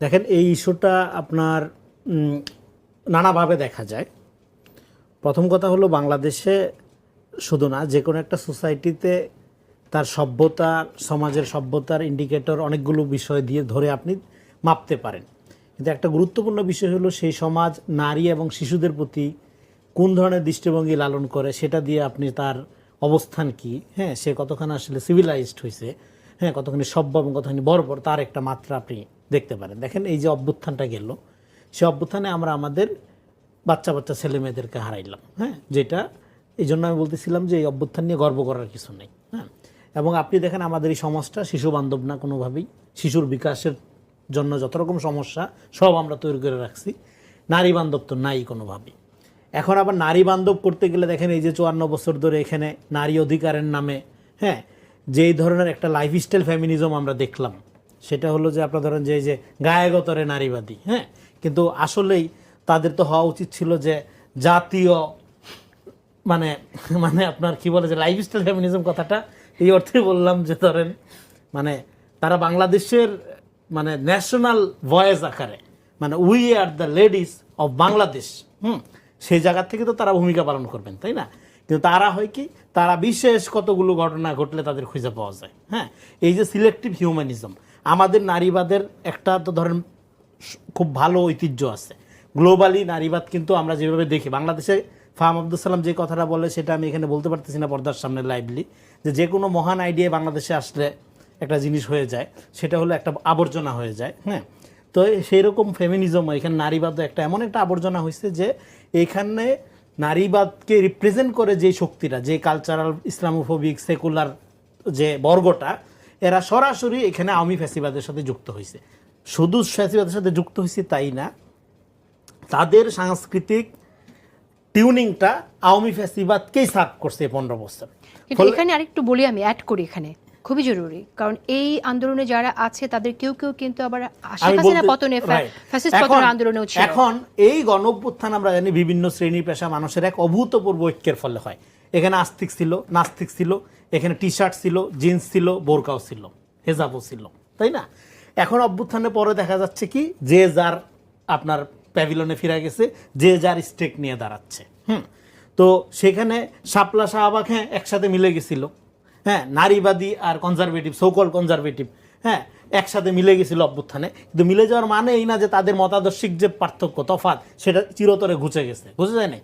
দেখেন, এই ইস্যুটা আপনার নানাভাবে দেখা যায়। প্রথম কথা হলো, বাংলাদেশে শুধু না, যে কোনো একটা সোসাইটিতে তার সভ্যতা, সমাজের সভ্যতার ইন্ডিকেটর অনেকগুলো বিষয় দিয়ে ধরে আপনি মাপতে পারেন। কিন্তু একটা গুরুত্বপূর্ণ বিষয় হলো, সেই সমাজ নারী এবং শিশুদের প্রতি কোন ধরনের দৃষ্টিভঙ্গি লালন করে, সেটা দিয়ে আপনি তার অবস্থান কি? হ্যাঁ সে কতখানি আসলে সিভিলাইজড হয়েছে হ্যাঁ কতখানি সভ্য এবং কতখানি বর্বর, তার একটা মাত্রা আপনি দেখতে পারেন। দেখেন, এই যে অভ্যুত্থানটা গেল, সে অভ্যুত্থানে আমরা আমাদের বাচ্চা বাচ্চা ছেলে মেয়েদেরকে হারাইলাম হ্যাঁ যেটা, এই জন্য আমি বলতেছিলাম যে এই অভ্যুত্থান নিয়ে গর্ব করার কিছু নেই হ্যাঁ। এবং আপনি দেখেন, আমাদের এই সমাজটা শিশু বান্ধব না কোনোভাবেই, শিশুর বিকাশের জন্য যত রকম সমস্যা, সব আমরা তৈরি করে রাখছি, নারী বান্ধব তো নাই কোনোভাবেই। এখন আবার নারী বান্ধব করতে গেলে দেখেন, এই যে চুয়ান্ন বছর ধরে এখানে নারী অধিকারের নামে হ্যাঁ যেই ধরনের একটা লাইফস্টাইল ফ্যামিনিজম আমরা দেখলাম, সেটা হলো যে আপনার ধরেন যে এই যে গায়েগতরে নারীবাদী হ্যাঁ? কিন্তু আসলেই তাদের তো হওয়া উচিত ছিল যে জাতীয় মানে মানে আপনার কি বলে যে লাইফস্টাইল ফেমিনিজম কথাটা? এই অর্থে বললাম যে ধরেন মানে তারা বাংলাদেশের মানে ন্যাশনাল ভয়েস আকারে মানে we are the ladies of Bangladesh hmm? সেই জায়গা থেকে তো তারা ভূমিকা পালন করবেন, তাই না? কিন্তু তারা হয় কি? তারা বিশেষ কতগুলো ঘটনা ঘটলে তাদের খুঁজে পাওয়া যায়। হ্যাঁ? এই যে সিলেক্টিভ হিউম্যানিজম আমাদের নারীবাদের একটা তো ধরেন খুব ভালো ঐতিহ্য আছে। গ্লোবালি নারীবাদ কিন্তু আমরা যেভাবে দেখি, বাংলাদেশে ফাহাম আব্দুল সালাম যে কথাটা বলে সেটা আমি এখানে বলতে পারতেছি না পর্দার সামনে লাইভলি যে যে কোনো মহান আইডিয়া বাংলাদেশে আসলে একটা জিনিস হয়ে যায়, সেটা হলো একটা আবর্জনা হয়ে যায়। হ্যাঁ? তো সেই রকম ফেমিনিজম এখানে নারীবাদ একটা এমন একটা আবর্জনা হয়েছে যে এখানে নারীবাদকে রিপ্রেজেন্ট করে যে শক্তিটা যে কালচারাল ইসলামোফোবিক সেকুলার যে বর্গটা এরা সরাসরি এখানে আওয়ামী ফ্যাসিবাদের সাথে যুক্ত হয়েছে শুধু ফ্যাসিবাদের সাথে যুক্ত হয়েছে তাই না তাদের সাংস্কৃতিক টিউনিংটা আওয়ামী ফ্যাসিবাদকেই সার্ভ করছে পনেরো বছর। এখানে আরেকটু বলি আমি অ্যাড করি এখানে। খুবই জরুরি। কারণ এই আন্দোলনে যারা আছে তাদের কেউ কেউ কিন্তু আবার শেখ আমি হাসিনা পতনে ফ্যাসিস্ট পতনের আন্দোলনেও ছিল। এখন এই গণ অভ্যুত্থান আমরা জানি বিভিন্ন শ্রেণি পেশা মানুষের এক অভূতপূর্ব ঐক্যের ফলে হয়। এখানে আস্তিক ছিল নাস্তিক ছিল এখানে টি শার্ট ছিল জিন্স ছিল বোরকাও ছিল হেজাবও ছিল তাই না? এখন অভ্যুত্থানের পরে দেখা যাচ্ছে কি যে যার আপনার প্যাভিলনে ফিরে গেছে যে যার স্টেক নিয়ে দাঁড়াচ্ছে। হুম। তো সেখানে শাপলা শাহবাগ হ্যাঁ একসাথে মিলে গেছিল। হ্যাঁ নারীবাদী আর কনজারভেটিভ সোকল কনজারভেটিভ হ্যাঁ একসাথে মিলে গেছিল অভ্যুত্থানে। কিন্তু মিলে যাওয়ার মানে এই না যে তাদের মতাদর্শিক যে পার্থক্য তফাত সেটা চিরতরে ঘুচে গেছে। বুঝে যায় নাই